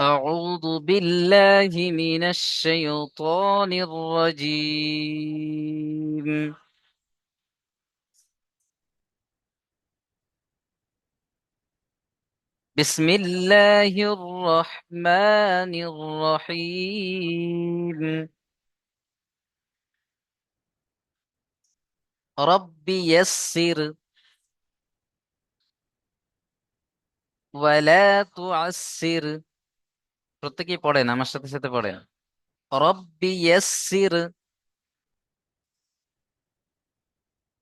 أعوذ بالله من الشيطان الرجيم. بسم الله الرحمن الرحيم. رب يسر ولا تعسر. প্রত্যেকেই পড়েন আমার সাথে সাথে পড়েন রব্বি ইয়াসসির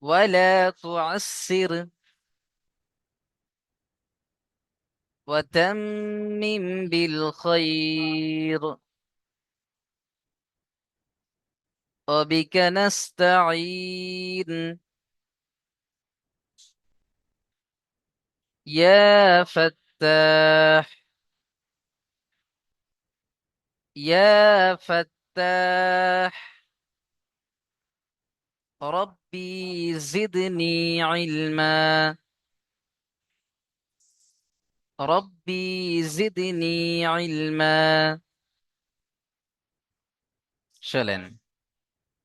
ولا تعسر وتمم بالخير وبك نستعين يا فتاح يا فتاح ربي زدني علما ربي زدني علما চলেন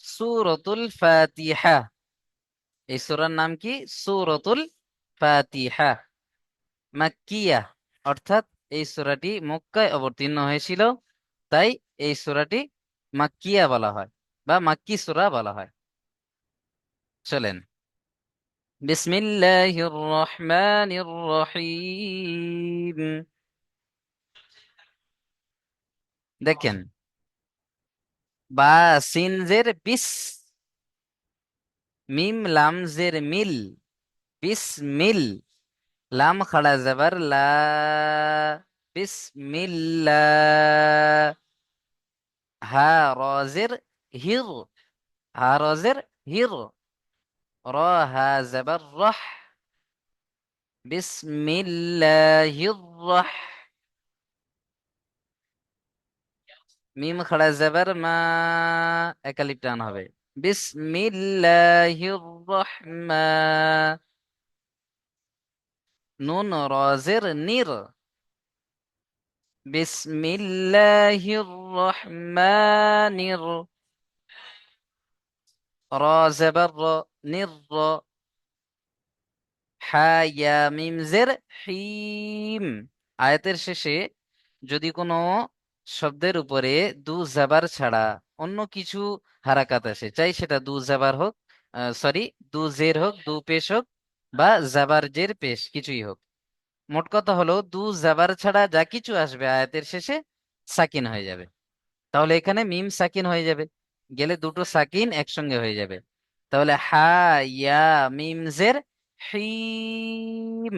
সূরাতুল ফাতিহা এই সূরার নাম কি সূরাতুল ফাতিহা মাক্কিয়া অর্থাৎ এই সূরাটি মক্কায় অবতীর্ণ হয়েছিল তাই এই সূরাটি মাক্কিয়া বলা হয় বা মাক্কি সূরা বলা হয়। চলেন। বিসমিল্লাহির রহমানির রহিম। দেখেন। বা সিন জের বিস, মিম লাম জের মিল বিস মিল লাম খাড়া জবর লা। বিসমিল্লাহ হা রজের হির হা রজের হির র হা জবর রহ বিসমিল্লাহির রহ মিম খাড়া জবর মা একালিপ টান হবে বিসমিল্লাহির রহমা নুন রজের নির বিসমিল্লাহির রহমানির র জবর র নির র হা ইয়া মিম জের হিম। আয়াতের শেষে যদি কোনো শব্দের উপরে দু জাবার ছাড়া অন্য কিছু হারাকাত আসে, চাই সেটা দু জাবার হোক সরি দু জের হোক, দু পেশ হোক বা জাবার জের পেশ, কিছুই হোক। মোট কথা হলো, দু জাবার ছাড়া যা কিছু আসবে আয়াতের শেষে, সাকিন হয়ে যাবে। তাহলে এখানে মিম সাকিন হয়ে যাবে। গেলে দুটো সাকিন একসঙ্গে হয়ে যাবে। তাহলে হা, ইয়া, মিম, জের, হিম।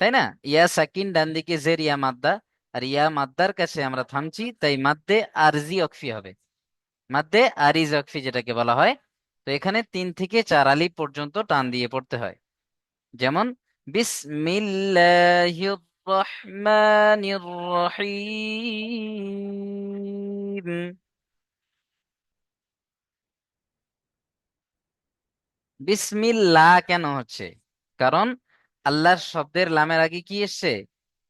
তাই না? ইয়া, সাকিন, ডান দিকে জের, ইয়া, মাদ্দা। আর ইয়া, মাদ্দার কাছে আমরা থামছি, তাই মাদ্দে আরজি অকফি হবে। মাদ্দে আরিজ অকফি যেটাকে বলা হয়। তো এখানে তিন থেকে চার আলি পর্যন্ত টান দিয়ে পড়তে হয়। যেমন বিসমিল্লাহির রহমানির রহিম। বিসমিল্লাহ কেন হচ্ছে? কারণ আল্লাহর শব্দের লামের আগে কি এসছে?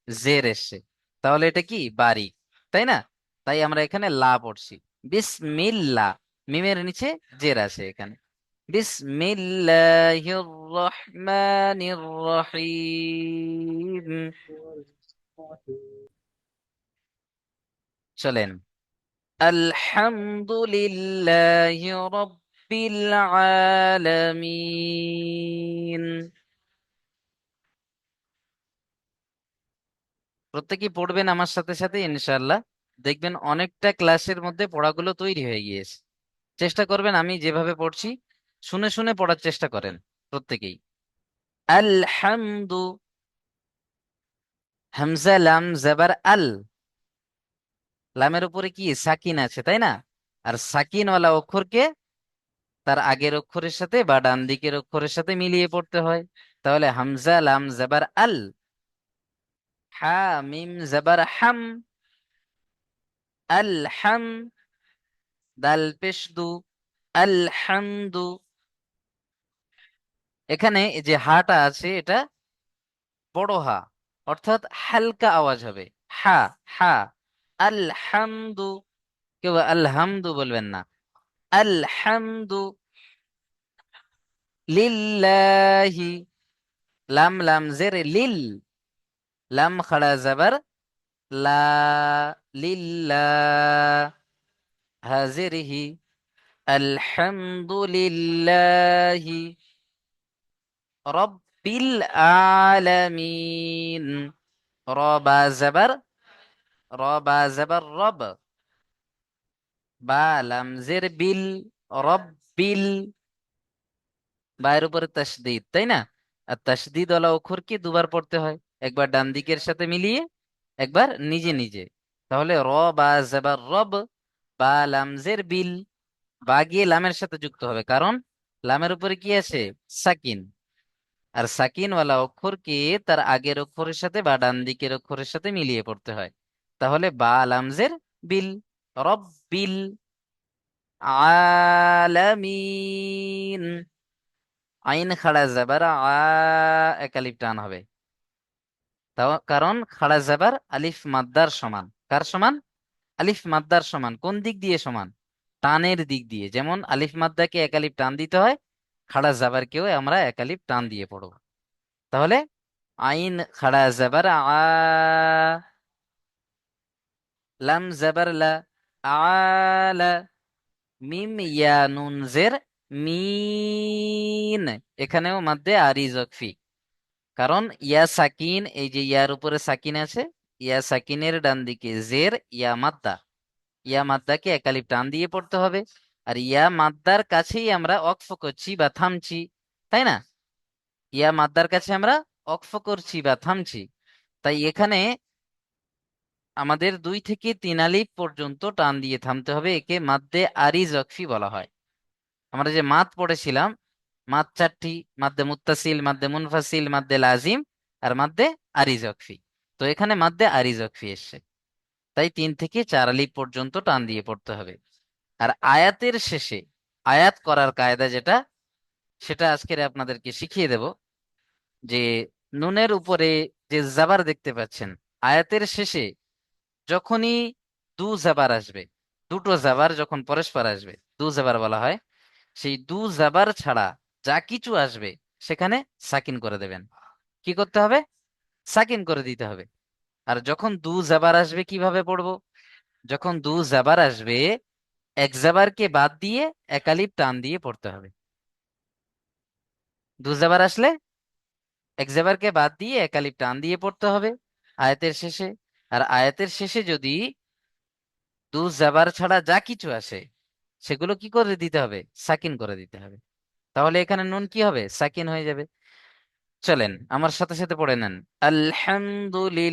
জের এসছে। তাহলে এটা কি? বাড়ি তাই না? তাই আমরা এখানে লা পড়ছি। বিসমিল্লাহ। মিমের নিচে জের আছে এখানে। বিসমিল্লাহির রহমানির রহিম। চলেন। আলহামদুলিল্লাহি রাব্বিল আলামিন প্রত্যেকেই পড়বেন আমার সাথে সাথে, ইনশাআল্লাহ। দেখবেন অনেকটা ক্লাসের মধ্যে পড়াগুলো তৈরি হয়ে গিয়েছে। চেষ্টা করবেন আমি যেভাবে পড়ছি শুনে শুনে পড়ার চেষ্টা করেন প্রত্যেকেই। আলহামদু হামজা, লাম আল। লামের উপরে কি? সাকিন আছে, তাই না? আর অক্ষরকে তার আগের অক্ষরের সাথে বা ডান দিকের অক্ষরের সাথে মিলিয়ে পড়তে হয়। তাহলে হামজা, লাম, জাবার, আল। হা, মিম, জাবার, হাম। আল, হাম। দাল, পেশ, দু। আলহামদু এখানে যে হাটা আছে, এটা বড় হা, অর্থাৎ হালকা আওয়াজ হবে। হা হা আল হামদু কেউ আলহামদু বলবেন না। আল হামদু লিল্লাহি, লাম লাম, জের লিল, লাম, খাড়া, জাবার, লা লিল্লাহ হাজিরহি, আলহামদুলিল্লাহি। রব্বিল আলামিন। রবা জাবার রবা জাবার রব। বা লাম জের বিল রব্বিল। বায়ের উপরে তাসদিদ তাই না? আর তাসদিদ ওয়ালা অক্ষরকে দুবার পড়তে হয়? একবার ডান দিকের সাথে মিলিয়ে, একবার নিজে নিজে। তাহলে র বা জাবার রব, বা লামজের বিল। বা গিয়ে লামের সাথে যুক্ত হবে। কারণ লামের উপরে কি আছে? সাকিন। আর সাকিন ওয়ালা অক্ষরকে তার আগের অক্ষরের সাথে বা ডান দিকের অক্ষরের সাথে মিলিয়ে পড়তে হয়। তাহলে বা লামজের বিল রব বিল আলামিন। আইন খাড়া জাবার আ একালিপ টান হবে। কারণ খাড়া জাবার আলিফ মাদ্দার সমান। কার সমান? আলিফ মাদ্দার সমান। কোন দিক দিয়ে সমান? টানের দিক দিয়ে। যেমন আলিফ মাদ্দাকে একালিপ টান দিতে হয় খাড়া জাবারকেও আমরা একালিপ টান দিয়ে পড়ব। তাহলে আইন খাড়া জাবার আ, লাম জাবার লা আলা মিম ইয়া নুন জের মিন। এখানেও মাদ্দে আরি জকফি কারণ ইয়া সাকিন, এই যে ইয়ার উপরে সাকিন আছে, ইয়া সাকিনের ডান দিকে জের, ইয়া মাদ্দা। ইয়া মাদ্দাকে একালিপ টান দিয়ে পড়তে হবে। আর ইয়া মাদ্দার কাছেই আমরা অক্ফ করছি বা থামছি, তাই না? ইয়া মাদ্দার কাছে আমরা অক্ফ করছি বা থামছি। তাই এখানে আমাদের দুই থেকে তিন আলিফ পর্যন্ত টান দিয়ে থামতে হবে, একে মাদ্দে আরি জকফি বলা হয়। আমরা যে মাদ পড়েছিলাম মাত চারটি, মাদ্দে মুত্তাসিল, মাদ্দে মুনফাসিল, মাদ্দে লাজিম আর মাদ্দে আরি জকফি তো এখানে মাদ্দে আরি জকফি এসছে। তাই তিন থেকে চার আলিফ পর্যন্ত টান দিয়ে পড়তে হবে। আর আয়াতের শেষে, আয়াত করার কায়দা যেটা, সেটা আজকের আপনাদেরকে শিখিয়ে দেব যে নুনের উপরে যে জাবার দেখতে পাচ্ছেন, আয়াতের শেষে যখনই দু জাবার আসবে, দুটো জাবার যখন পরস্পর আসবে, দু জাবার বলা হয়, সেই দু জাবার ছাড়া যা কিছু আসবে সেখানে সাকিন করে দেবেন। কি করতে হবে? সাকিন করে দিতে হবে। আর যখন দু জাবার আসবে কীভাবে পড়ব? যখন দু জাবার আসবে এক জাবারকে বাদ দিয়ে একালিপ টান দিয়ে পড়তে হবে। দু জাবার আসলে এক জাবারকে বাদ দিয়ে একালিপ টান দিয়ে পড়তে হবে আয়াতের শেষে। আর আয়াতের শেষে যদি দু জাবার ছাড়া যা কিছু আসে, সেগুলো কি করে দিতে হবে? সাকিন করে দিতে হবে। তাহলে এখানে নুন কি হবে? সাকিন হয়ে যাবে। চলেন, আমার সাথে সাথে পড়ে নেন। আলহামদুলিল্লাহ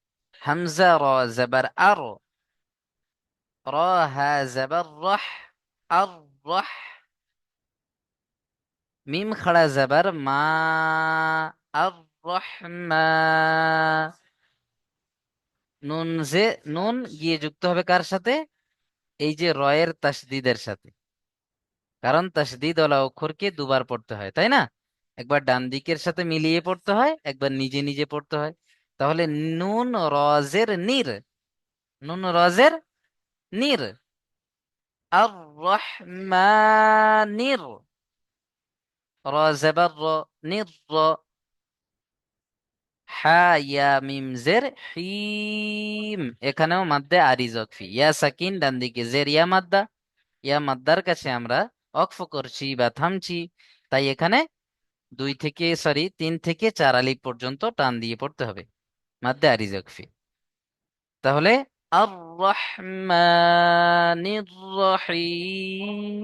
হামজা র জবর আর র হা জবর রহ আর রহ মিম খাড়া জবর মা আর রহমা নুন যে নুন গিয়ে যুক্ত হবে কার সাথে? এই যে রয়ের তাসদিদের সাথে। কারণ তাসদিদ ওলা অক্ষরকে দুবার পড়তে হয়, তাই না? একবার ডান দিকের সাথে মিলিয়ে পড়তে হয়, একবার নিজে নিজে পড়তে হয়। তাহলে নুন রজের নির। নুন রজের নির। আর রহমানির এখানেও মাদ্দে আরি জকফি ইয়া সাকিন ডান দিকে জের। ইয়া মাদ্দা। ইয়া মাদ্দার কাছে আমরা অক্ফ করছি বা থামছি। তাই এখানে দুই থেকে, সরি, তিন থেকে চার আলিফ পর্যন্ত টান দিয়ে পড়তে হবে। মাদ্দে আরি জকফি তাহলে আর রহমানির রহিম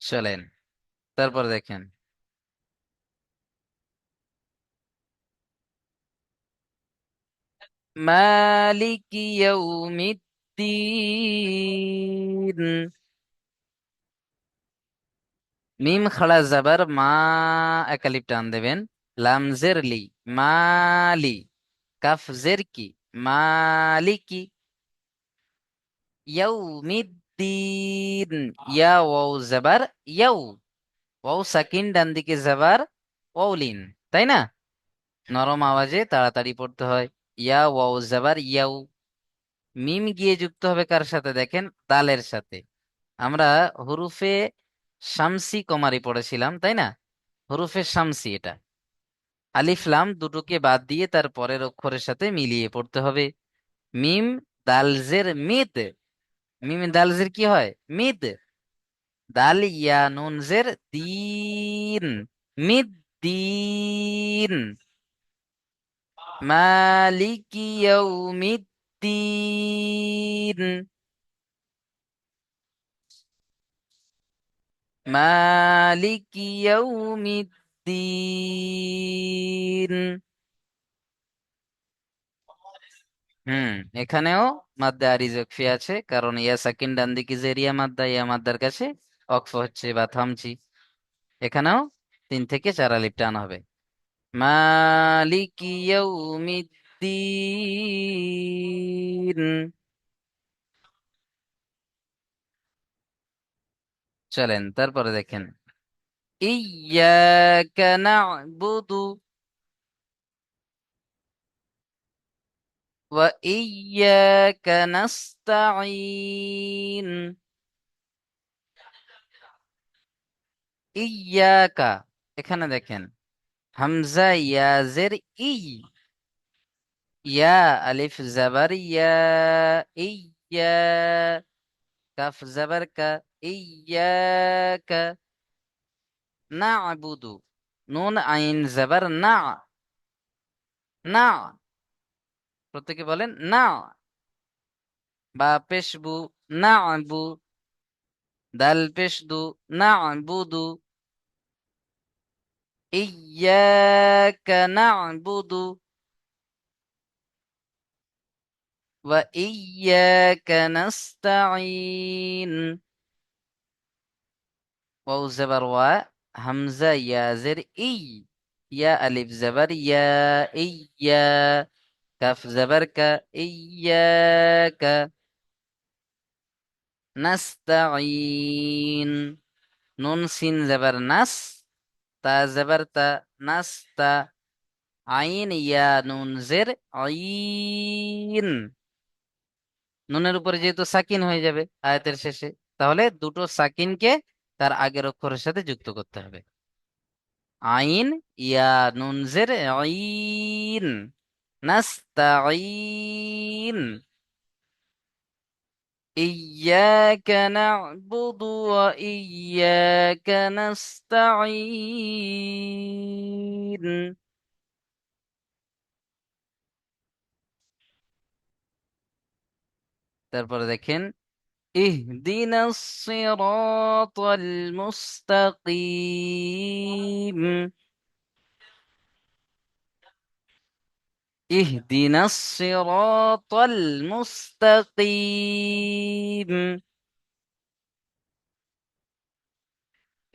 চলেন তারপর দেখেন। মালিক ইয়াউমিদ্দিন। মিম খাড়া জাবার মা একালিপ টান দেবেন। লাম জের লি মালি কাফ জের কি মালিকি ইয়াউমিদ্দিন ইয়া ওয়াও জাবার, ইয়াউ। ওয়াও সাকিন ডান দিকে জাবার ওয়াউলিন তাই না? নরম আওয়াজে তাড়াতাড়ি পড়তে হয়। ইয়া ওয়াও জাবার, ইয়াউ। মিম গিয়ে যুক্ত হবে কার সাথে দেখেন? দালের সাথে। আমরা হুরুফে শামসি কমারি পড়েছিলাম, তাই না? হরুফে শামসি এটা। আলিফ, লাম দুটোকে বাদ দিয়ে তার পরের অক্ষরের সাথে মিলিয়ে পড়তে হবে। মিম, দালজের মিদ মিম দালজের কি হয়? মিদ দাল ইয়া নুন জের দিন মিদ দিন মালিকি ইয়াউমিদ্দিন। মালিকি ইয়াউমিদ্দিন। হুম, এখানেও মাদ্দা আরিজকফি আছে, কারণ ইয়া সাকিন ডান দিকে যে রিয়া মাদ্দা ইয়া মাদ্দার কাছে, অক্ফ হচ্ছে বা থামছি এখানেও তিন থেকে চার আলিফ টান হবে। মালিকি ইয়াউমিদ্দিন। চলেন তারপরে দেখেন ইয়াকা না'বুদু ওয়া ইয়াকা নাস্তাঈন ইয়াকা এখানে দেখেন হামজা ইয়াজের ই ইয়া আলিফ জাবার ইয়া ইয়া কাফ জাবার কা ইয়াকা না'বুদু নুন আইন জাবার না না প্রত্যেকে বলেন না বা পেশবু না'বু। দাল পেশদু না'বুদু। ইয়াকা না'বুদু ওয়া ইয়াকা নাস্তাঈন ওয়াও জাবার ওয়া হামজা ইয়াজের ই ইয়া আলিফ জাবার ইয়া ইয়া কাফ জাবার কা ইয়াকা নাস্তাঈন নুন সিন জাবার নাস তা জাবার তা নাস্তা আইন ইয়া নুন জের আইন নুনের উপরে যেহেতু সাকিন হয়ে যাবে আয়াতের শেষে, তাহলে দুটো সাকিনকে তার আগের অক্ষরের সাথে যুক্ত করতে হবে আইন ইয়া নুন জের আইন নাস্তাঈন إياك نعبد وإياك نستعين তারপরে দেখেন اهدنا الصراط المستقيم اهدنا الصراط المستقيم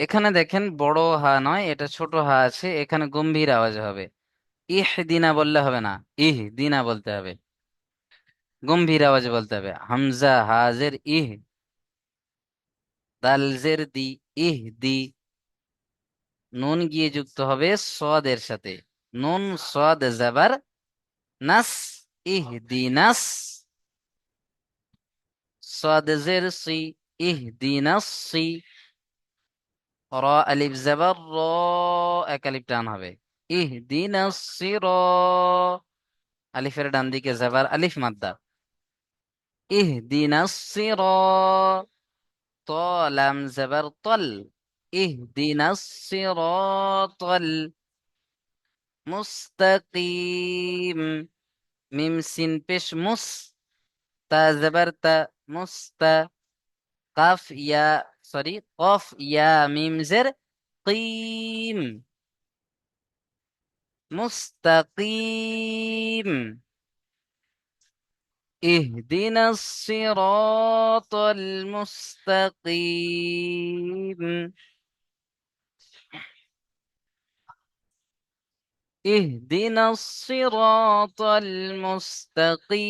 এখানে দেখেন বড় হা নয় এটা ছোট হা আছে এখানে গম্ভীর আওয়াজ হবে ইহ দিনা বললে হবে না ইহ দিনা বলতে হবে গম্ভীর আওয়াজে বলতে হবে, হামজা হাজের ইহ, দাল জের দি ইহ দি, নুন গিয়ে যুক্ত হবে সদের সাথে। নুন সদ জাবার নাস, ইহ দি নাস সদ জের সি, ইহ দি নাস, সি, র আলিফ জাবার, র এক আলিফ টান হবে। ইহ দি নাস, সি, র আলিফের ডান দিকে জাবার আলিফ মাদ্দা। اهدنا الصراط لم زبر طل. اهدنا الصراط المستقيم. ميم سين بيش مس تا زبر زبرت مست. قاف يا سوري قاف يا ميم زر. قيم. مستقيم. اهدنا الصراط المستقيم اهدنا الصراط المستقيم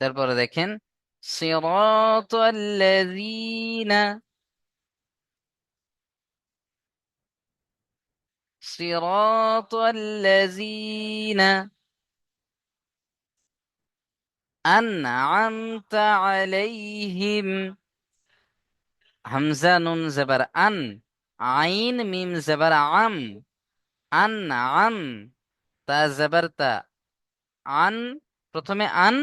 তারপরে দেখেন صراط الذين صراط الذين أنعمت عليهم হামজা নুন জবর আন আইন মিম জবর আম আন আম তা জবর তা আন প্রথমে আন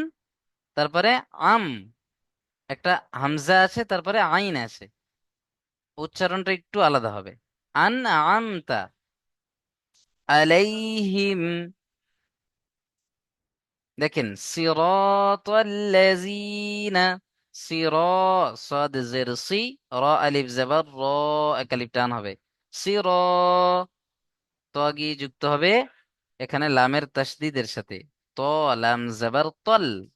তারপরে আম একটা হামজা আছে তারপরে আইন আছে উচ্চারণটা একটু আলাদা হবে আন আমতা আলাইহিম দেখেন সিরাতাল্লাযীনা সিরা সাদ জের সি র আলিফ জবর র এক আলিফ টান হবে. সির তগি যুক্ত হবে এখানে লামের তাসদিদের সাথে। ত, লাম, জবর, তল।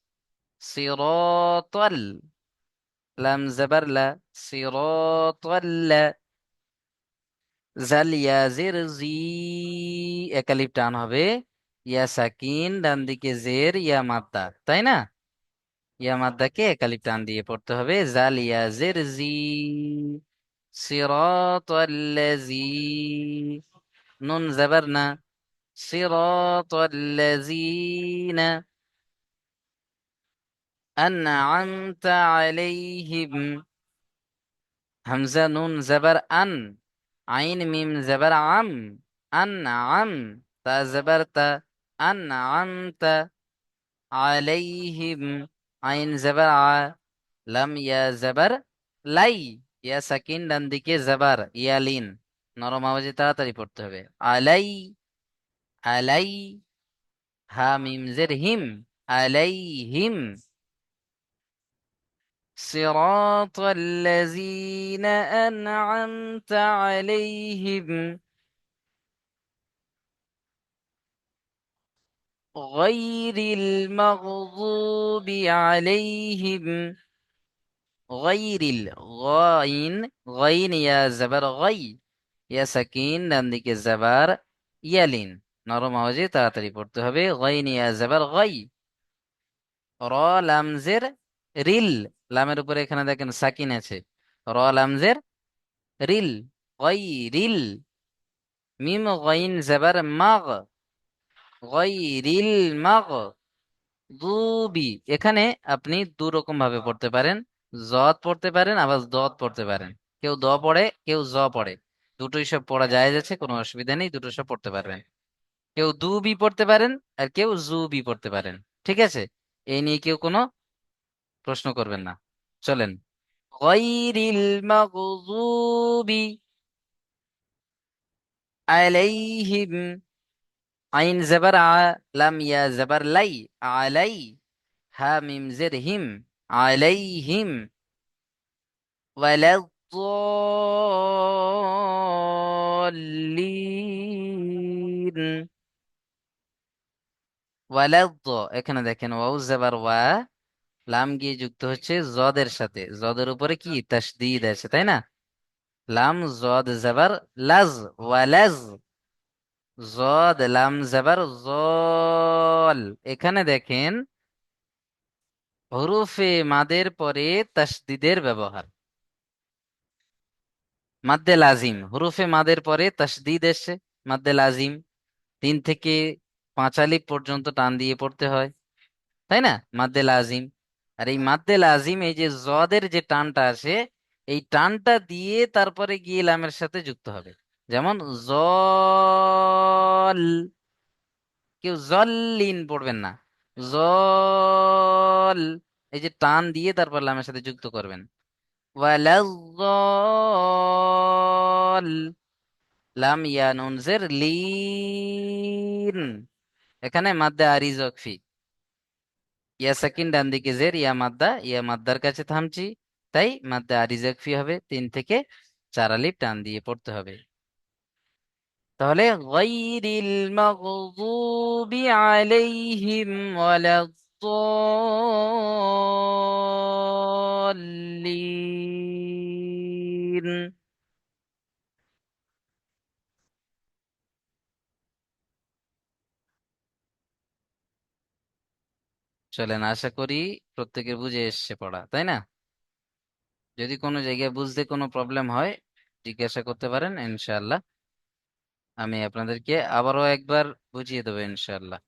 সিরাতাল। লাম, জবর, লা। সিরাতাল্লা জাল ইয়া জের জি এক আলিফ টান হবে ইয়া সাকিন ডান দিকে জের ইয়া মাদ্দা তাই না ইয়া মাদ্দাকে এক আলিফ টান দিয়ে পড়তে হবে জাল ইয়া জের জি সিরাতাল্লাযী নুন জবর না সিরাতাল্লাযীনা أنعمت عليهم হামজা নুন জবর আন আইন মিম জবর আম আন আম তা জবর তা আন আমতা আলাইহিম আইন জবর আ লাম ইয়া জবর লাই ইয়া সাকিন ডান দিকে জবর ইয়ালিন নরম আওয়াজে তাড়াতাড়ি পড়তে হবে। আলাই আলাই. হা মিম জের হিম, আলাইহিম. صراط الذين أنعمت عليهم غير المغضوب عليهم غير الغاين غين يا زبر غي يا سكين ডান দিকে জবর ইয়ালিন নরম আওয়াজে তাড়াতাড়ি পড়তে হবে গাইন ইয়া জবর গাই র লামজের রিল লামের উপরে এখানে দেখেন সাকিন আছে। র লামজের রিল গাই রিল, মিম গাইন জবর মাগ, গাই রিল মাগ, দুবি। এখানে আপনি দু রকম ভাবে পড়তে পারেন। জদ পড়তে পারেন, আবার দদ পড়তে পারেন। কেউ দ পড়ে, কেউ জ পড়ে। দুটোই সব পড়া যায় যাচ্ছে, কোনো অসুবিধা নেই, দুটো সব পড়তে পারবেন। কেউ দু বি পড়তে পারেন, আর কেউ জু বি পড়তে পারেন। ঠিক আছে? এই নিয়ে কেউ কোনো প্রশ্ন করবেন না। চলেন। গয়রিল মাগযুবি আলাইহিম, আইন জবর আ লাম ইয়া জবর লাই, আলাই হা মিম জের হিম আলাইহিম ওয়ালাদ ওয়ালাদ, এখানে দেখেন ওয়াউ, জবর, ওয়া লাম গিয়ে যুক্ত হচ্ছে জদের সাথে। জদের উপরে কি? তাসদিদ আছে, তাই না? লাম জদ জবর লাজ ওয়ালাজ। জদ, লাম জবর জল। এখানে দেখেন, হরুফে মাদের পরে তাসদিদের ব্যবহার। মাদ্দে লাজিম, হরুফে মাদের পরে তাসদিদ এসে মাদ্দে লাজিম। তিন থেকে পাঁচ আলিফ পর্যন্ত টান দিয়ে পড়তে হয়, তাই না? মাদ্দে লাজিম। আর এই মাদ্দে লাজিম এই যে জদের যে টানটা আছে, এই টানটা দিয়ে তারপরে গিয়ে লামের সাথে যুক্ত হবে। যেমন জল, কেউ জল্লিন পড়বেন না। জল, এই যে টান দিয়ে তারপর লামের সাথে যুক্ত করবেন। লাম ইয়া নুন জের লিন। এখানে মাদ্দা আরিজ ওয়াকফি। ইয়া সাকিন ডান দিকে জের, ইয়া মাদ্দা, ইয়া মাদ্দার কাছে থামছি। তাই মাদ্দা আরিজ ওয়াকফি হবে, তিন থেকে চার আলিফ টান দিয়ে পড়তে হবে। তাহলে গায়রিল মাগযুবি আলাইহিম ওয়ালাদ-দাল্লিন চলেন, আশা করি প্রত্যেকের বুঝে এসছে পড়া, তাই না? যদি কোনো জায়গায় বুঝতে কোনো প্রবলেম হয়, জিজ্ঞাসা করতে পারেন, ইনশাআল্লাহ। আমি আপনাদেরকে আবারও একবার বুঝিয়ে দেবো, ইনশাআল্লাহ।